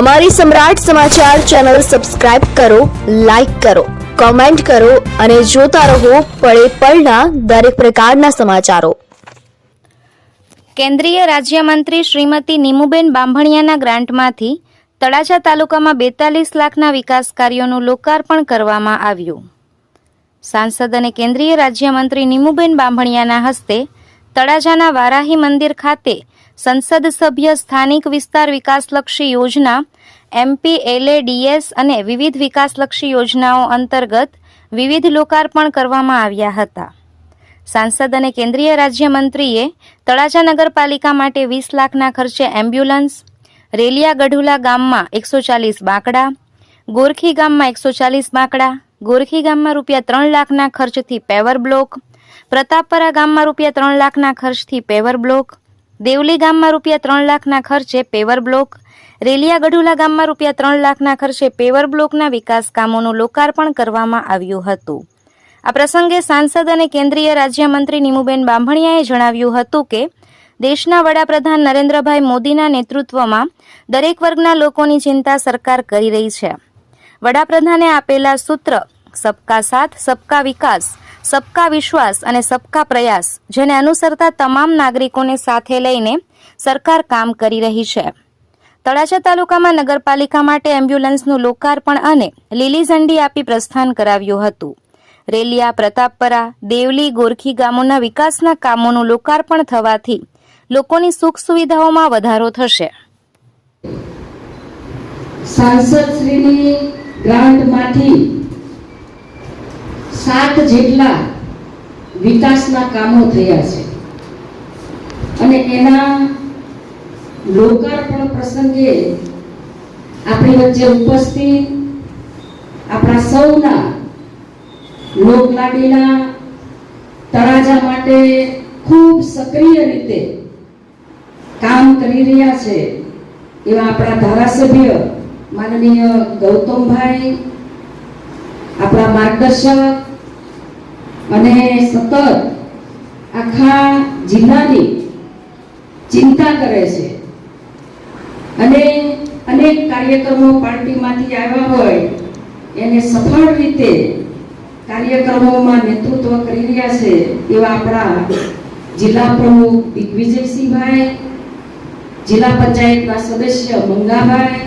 અમારી Samrat Samachar channel subscribe કરો, like કરો, કોમેન્ટ કરો અને જોતા રહો પળે પળના દરેક પ્રકારના સમાચારો. કેન્દ્રીય રાજ્યમંત્રી શ્રીમતી નીમુબેન બાંભણિયાના ગ્રાન્ટમાંથી તળાજા તાલુકામાં બેતાલીસ લાખના વિકાસ કાર્યોનું લોકાર્પણ કરવામાં આવ્યું. સાંસદ અને કેન્દ્રીય રાજ્યમંત્રી નીમુબેન બાંભણિયાના હસ્તે તળાજાના વારાહી મંદિર ખાતે સંસદ સભ્ય સ્થાનિક વિસ્તાર વિકાસલક્ષી યોજના એમપી એલએડીએસ અને વિવિધ વિકાસલક્ષી યોજનાઓ અંતર્ગત વિવિધ લોકાર્પણ કરવામાં આવ્યા હતા. સાંસદ અને કેન્દ્રીય રાજ્યમંત્રીએ તળાજા નગરપાલિકા માટે વીસ લાખના ખર્ચે એમ્બ્યુલન્સ, રેલિયા ગઢુલા ગામમાં એકસો ચાલીસ બાંકડા, ગોરખી ગામમાં એકસો ચાલીસ બાંકડા, ગોરખી ગામમાં રૂપિયા ત્રણ લાખના ખર્ચથી પેવર બ્લોક પ્રતાપપરા ગામમાં રૂપિયા ત્રણ લાખના ખર્ચથી પેવર બ્લોક. દેવલી ગામમાં રૂપિયા ત્રણ લાખના ખર્ચે પેવર બ્લોક. રેલિયા ગઢુલા ગામમાં રૂપિયા ત્રણ લાખના ખર્ચે પેવર બ્લોકના વિકાસ કામોનું લોકાર્પણ કરવામાં આવ્યું હતું. આ પ્રસંગે સાંસદ અને કેન્દ્રીય રાજ્યમંત્રી નીમુબેન બાંભણિયાએ જણાવ્યું હતું કે, દેશના વડાપ્રધાન નરેન્દ્રભાઈ મોદીના નેતૃત્વમાં દરેક વર્ગના લોકોની ચિંતા સરકાર કરી રહી છે. વડાપ્રધાને આપેલા સૂત્ર, સબકા સાથ, સબકા વિકાસ સબકા વિશ્વાસ અને સબકા પ્રયાસ જેને અનુસરતા તમામ નાગરિકોને સાથે લઈને સરકાર કામ કરી રહી છે. તળાજા તાલુકામાં નગરપાલિકા માટે એમ્બ્યુલન્સનું લોકાર્પણ અને લીલી ઝંડી આપી પ્રસ્થાન કરાવ્યું હતું. રેલિયા, પ્રતાપપરા, દેવલી, ગોરખી ગામોના વિકાસના કામોનું લોકાર્પણ થવાથી લોકોની સુખ સુવિધાઓમાં વધારો થશે. સાંસદશ્રીની ગ્રાન્ટમાંથી સાત જેટલા વિકાસના કામો થયા છે. અને એના લોકાર્પણ પ્રસંગે આપણી વચ્ચે ઉપસ્થિત આપણા સૌના લોકલાડીના તળાજા માટે ખૂબ સક્રિય રીતે કામ કરી રહ્યા છે એવા આપણા ધારાસભ્ય માનનીય ગૌતમભાઈ, આપણા માર્ગદર્શક અને સતત આખા જિલ્લાની ચિંતા કરે છે. અને અનેક કાર્યક્રમો પાર્ટીમાંથી આવ્યા હોય, એને સફળ રીતે કાર્યક્રમોમાં નેતૃત્વ કરી રહ્યા છે એવા આપણા જિલ્લા પ્રમુખ દિગ્વિજયસિંહભાઈ, જિલ્લા પંચાયતના સદસ્ય મંગાભાઈ